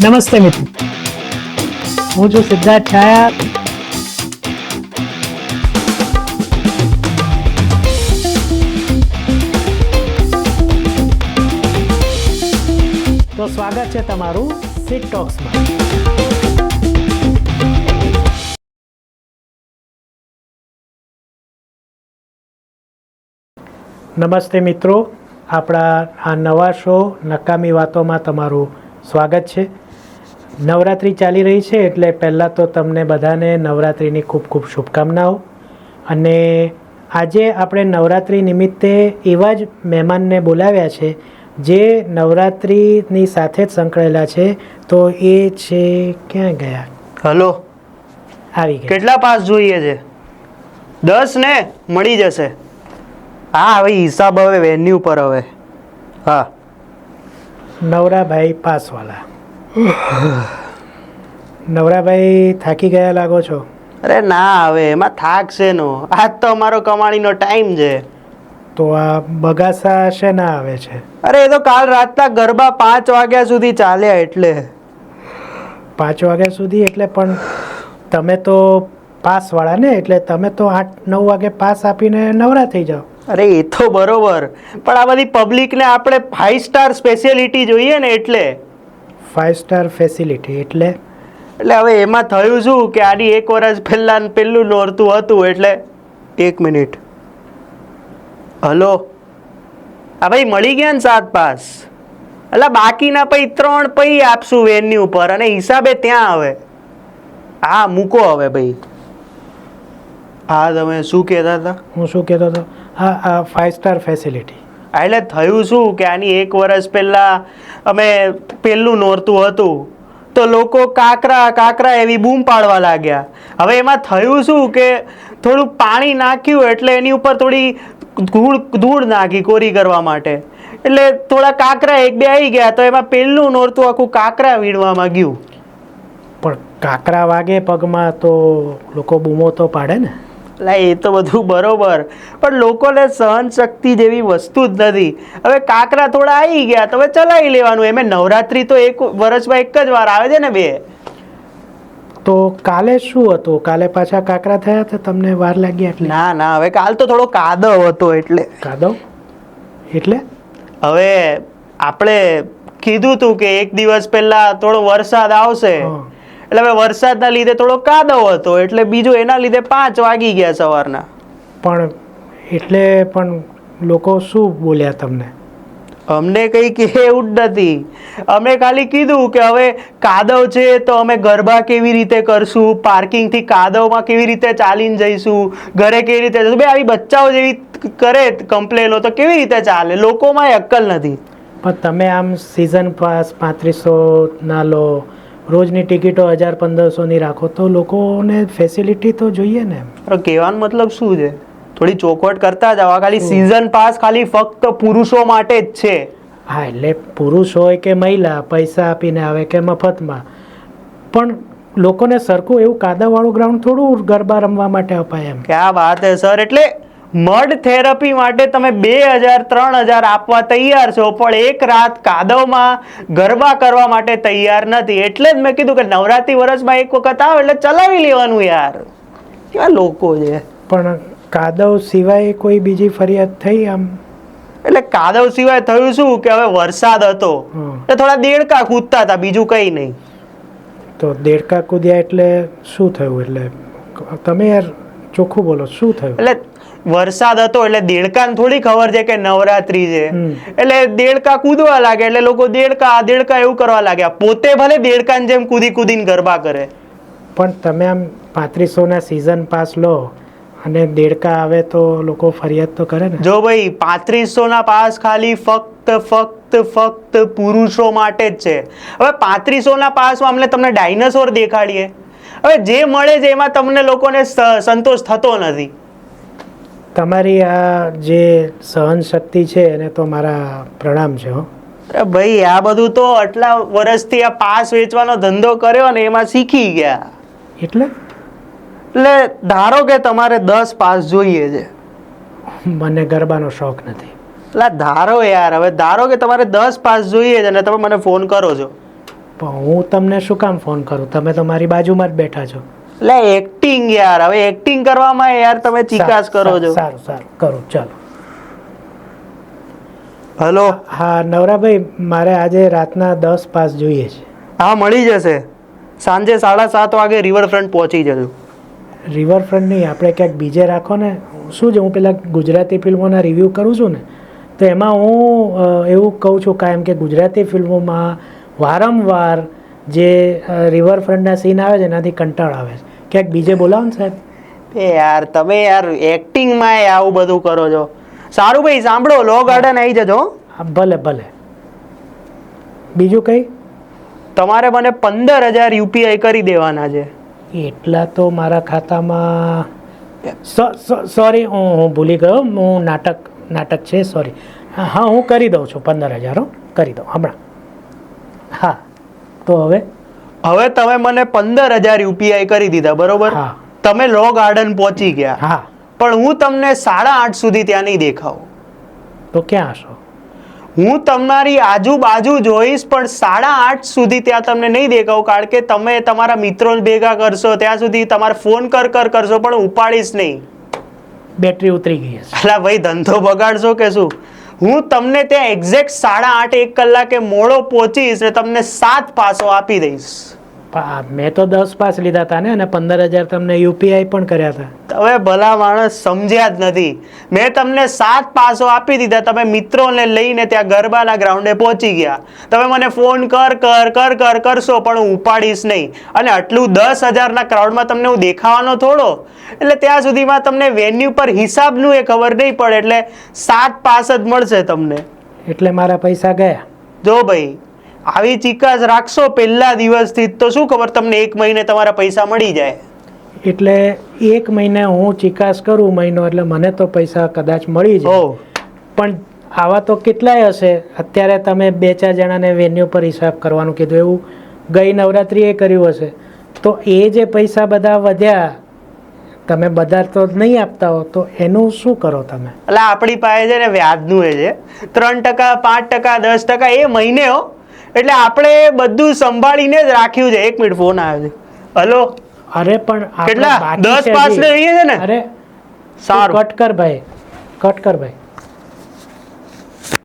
નમસ્તે મિત્રો. હું છું સિદ્ધાર્થ છાયા. તો સ્વાગત છે તમારું સિટ ટોક્સમાં નમસ્તે મિત્રો. આપણા આ નવા શો નકામી વાતોમાં તમારું સ્વાગત છે. નવરાત્રિ ચાલી રહી છે એટલે પહેલાં તો તમને બધાને નવરાત્રિની ખૂબ ખૂબ શુભકામનાઓ. અને આજે આપણે નવરાત્રિ નિમિત્તે એવા જ મહેમાનને બોલાવ્યા છે જે નવરાત્રિની સાથે જ સંકળાયેલા છે. તો એ છે ક્યાં ગયા? હલો. આવી ગયા. કેટલા પાસ જોઈએ છે? દસ ને મળી જશે. હા હવે હિસાબ હવે વેન્યુ પર હવે. હા. નવરાભાઈ પાસવાલા. નવરાભાઈ થાકી ગયા લાગો છો? અરે ના હવે એમાં થાક છે નો. આજ તો અમારો કમાણીનો ટાઈમ છે. તો આ બગાસા છે ના આવે છે? અરે એ તો કાલ રાતના ગરબા પાંચ વાગ્યા સુધી ચાલ્યા એટલે. પાંચ વાગ્યા સુધી એટલે પણ તમે તો પાસવાળા ને એટલે તમે તો આઠ નવ વાગે પાસ આપીને નવરા થઈ જાઓ. અરે એ તો બરોબર. પણ આ બધી પબ્લિકને આપણે ફાઈવ સ્ટાર સ્પેશિયાલિટી જોઈએ ને એટલે. ફાઇવ સ્ટાર ફેસિલિટી એટલે એટલે હવે એમાં થયું શું કે આની એક વર્ષ પહેલાં પેલું નોરતું હતું એટલે એક મિનિટ. હલો? હા ભાઈ મળી ગયા ને સાત પાસ? એટલે બાકીના પછી ત્રણ પછી આપશું વેન્યુ પર અને હિસાબે ત્યાં આવે. હા મૂકો હવે ભાઈ. હા તમે શું કહેતા હતા? હું શું કહેતો હતો? હા આ ફાઇવ સ્ટાર ફેસિલિટી એટલે થયું શું કે આની એક વર્ષ પહેલાં અમે પહેલું નોરતું હતું? તો લોકો કાકરા કાકરા એવી બૂમ પાડવા લાગ્યા. હવે એમાં થયું શું કે થોડું પાણી નાખ્યું એટલે એની ઉપર થોડી ધૂળ ધૂળ નાખી કોરી કરવા માટે. એટલે થોડા કાકરા એક બે આવી ગયા તો એમાં પહેલું નોરતું આખું કાકરા વીણવામાં ગયું પણ કાકરા વાગે પગમાં તો લોકો બૂમો તો પાડે ને. એટલે એ તો બધું બરોબર. પણ લોકોને સહન શક્તિ જેવી વસ્તુ જ નથી. હવે કાકરા થોડા આવી ગયા તો હવે ચલાવી લેવાનું. એમ નવરાત્રી તો એક વર્ષમાં એક જ વાર આવે છે ને બે. તો કાલે શું હતું? કાલે પાછા કાકરા થયા તો તમને વાર લાગી એટલે? ના ના હવે કાલ તો થોડો કાદવ હતો એટલે. કાદવ? એટલે? હવે આપણે કીધું તું કે એક દિવસ પહેલા થોડો વરસાદ આવશે. એટલે હવે વરસાદના લીધે થોડો કાદવ હતો એટલે બીજું એના લીધે પાંચ વાગી ગયા સવારના. પણ એટલે પણ લોકો શું બોલ્યા તમને? અમને કંઈ કે એવું જ નથી. અમે ખાલી કીધું કે હવે કાદવ છે તો અમે ગરબા કેવી રીતે કરશું પાર્કિંગથી કાદવમાં કેવી રીતે ચાલીને જઈશું ઘરે કેવી રીતે જઈશું? બે આવી બચ્ચાઓ જેવી કરે કમ્પ્લેનો તો કેવી રીતે ચાલે? લોકોમાં અક્કલ નથી. પણ તમે આમ સિઝન પાસ પાંત્રીસો ના લો રોજની ટિકિટો હજાર પંદરસોની રાખો તો લોકોને ફેસિલિટી તો જોઈએ ને પણ કહેવાનો મતલબ શું છે? થોડી ચોખવટ કરતા જાવ ખાલી સિઝન પાસ ખાલી ફક્ત પુરુષો માટે જ છે. હા એટલે પુરુષ હોય કે મહિલા પૈસા આપીને આવે કે મફતમાં. પણ લોકોને સરખું એવું કાદાવાળું ગ્રાઉન્ડ થોડું ગરબા રમવા માટે અપાય એમ. કે આ વાત સર એટલે મડ થેરપી માટે તમે બે હજાર ત્રણ હજાર આપવા તૈયાર છો પણ એક રાત કાદવમાં ગરબા કરવા માટે તૈયાર નથી. એટલે જ મેં કીધું કે નવરાત્રી વર્ષમાં એક વખત આવે એટલે ચલાવી લેવાનું યાર. કેવા લોકો છે? પણ કાદવ સિવાય કોઈ બીજી ફરિયાદ થઈ આમ? એટલે કાદવ સિવાય થયું શું કે હવે વરસાદ હતો? એટલે થોડા દેડકા કૂદતા હતા બીજું કંઈ નહીં. તો દેડકા કૂદ્યા એટલે શું થયું? એટલે તમે યાર ચોખ્ખું બોલો શું થયું? એટલે વરસાદ હતો એટલે દેડકાને થોડી ખબર છે કે નવરાત્રી છે. એટલે દેડકા કૂદવા લાગે એટલે લોકો દેડકા આ દેડકા એવું કરવા લાગ્યા. પોતે ભલે દેડકાની જેમ કૂદી કૂદીને ગરબા કરે. પણ તમે આમ પાંત્રીસોના સિઝન પાસ લો અને દેડકા આવે તો લોકો ફરિયાદ તો કરે ને? જો ભાઈ પાંત્રીસોના પાસ ખાલી ફક્ત ફક્ત ફક્ત પુરુષો માટે જ છે. હવે પાંત્રીસોના પાસમાં અમને તમને ડાયનાસોર દેખાડીએ. હવે જે મળે છે એમાં તમને લોકોને સંતોષ થતો નથી. તમારી આ જે સહન શક્તિ છે એને તો મારા પ્રણામ છે હો. ભાઈ આ બધું તો આટલા વર્ષથી આ પાસ વેચવાનો ધંધો કર્યો ને એમાં શીખી ગયા. એટલે? એટલે ધારો કે તમારે દસ પાસ જોઈએ છે. મને ગરબાનો શોખ નથી. એટલે ધારો યાર હવે ધારો કે તમારે દસ પાસ જોઈએ છે અને તમે મને ફોન કરો છો. પણ હું તમને શું કામ ફોન કરું? તમે તો મારી બાજુમાં જ બેઠા છો. એટલે એક્ટિંગ યાર હવે એક્ટિંગ કરવામાં યાર તમે ચિકાસ કરો છો. સારું સારું કરું ચાલો. હલો. હા નવરાભાઈ મારે આજે રાતના દસ પાસ જોઈએ છે. હા મળી જશે. સાંજે સાડા સાત વાગે રિવરફ્રન્ટ પહોંચી જજો. રિવરફ્રન્ટ નહીં આપણે ક્યાંક બીજે રાખો ને. શું છે હું પેલા ગુજરાતી ફિલ્મોના રિવ્યૂ કરું છું ને તો એમાં હું એવું કહું છું કાયમ કે ગુજરાતી ફિલ્મોમાં વારંવાર જે રિવરફ્રન્ટના સીન આવે છે એનાથી કંટાળ આવે છે. ક્યાંક બીજે બોલાવો ને સાહેબ. એ યાર તમે યાર એક્ટિંગમાં આવું બધું કરો છો. સારું ભાઈ સાંભળો લો ગાર્ડન આવી જજો હા. ભલે ભલે. બીજું કંઈ? તમારે મને પંદર હજાર યુપીઆઈ કરી દેવાના છે. એટલા તો મારા ખાતામાં સોરી હું હું ભૂલી ગયો. હું નાટક નાટક છે સોરી. હા હું કરી દઉં છું પંદર હજાર કરી દઉં હમણાં. હા તો હવે? હવે તમે મને પંદર હજાર યુપીઆઈ કરી દીધા બરોબર? તમે લો ગાર્ડન પહોંચી ગયા. પણ હું તમને સાડા આઠ સુધી ત્યાં નહીં દેખાવું. તો ક્યાં હશો? હું તમારી આજુબાજુ જોઈશ પણ સાડા આઠ સુધી ત્યાં તમને નહીં દેખાવું કારણ કે તમે તમારા મિત્રો ભેગા કરશો ત્યાં સુધી તમારે ફોન કર કર કરશો પણ ઉપાડીશ નહીં. બેટરી ઉતરી ગઈ અલા ભાઈ ધંધો બગાડશો કે શું? હું તમને ત્યાં એક્ઝેક્ટ સાડા આઠ એક કલાકે મોડો પહોંચીશ ને તમને સાત પાસો આપી દઈશ. મેં તો દસ પાસ લીધા હતા ને અને પંદર હજાર તમને યુપીઆઈ પણ કર્યા હતા હવે ભલા માણસ સમજ્યા જ નથી. મેં તમને સાત પાસો આપી દીધા તમે મિત્રોને લઈને ત્યાં ગરબાના ગ્રાઉન્ડે પહોંચી ગયા. તમે મને ફોન કર કર કર કર કરશો પણ હું ઉપાડીશ નહીં. અને આટલું દસ હજારના ક્રાઉડમાં તમને હું દેખાવાનો થોડો? એટલે ત્યાં સુધીમાં તમને વેન્યુ પર હિસાબનું એ ખબર નહીં પડે એટલે સાત પાસ જ મળશે તમને. એટલે મારા પૈસા ગયા? જો ભાઈ આવી ચિકાસ રાખશો પહેલા દિવસથી તો શું ખબર તમને એક મહિને તમારા પૈસા મળી જાય? એટલે એક મહિને હું ચિકાસ કરું મહિનો એટલે મને તો પૈસા કદાચ મળી જાય. પણ આવા તો કેટલાય હશે. અત્યારે તમે બે ચાર જણાને વેન્યુ પર હિસાબ કરવાનું કીધું એવું ગઈ નવરાત્રિએ કર્યું હશે. તો એ જે પૈસા બધા વધ્યા તમે બધા તો નહીં આપતા હો તો એનું શું કરો તમે? એટલે આપણી પાસે છે ને વ્યાજનું એ છે. ત્રણ ટકા પાંચ ટકા દસ ટકા એ મહિને હો. એટલે આપણે બધું સંભાળીને જ રાખ્યું છે. એક મિનિટ ફોન આવ્યો છે. હલો અરે પણ કેટલા? દસ પાસ ને છે ને? અરે સારું. કટ કર ભાઈ કટ કર ભાઈ.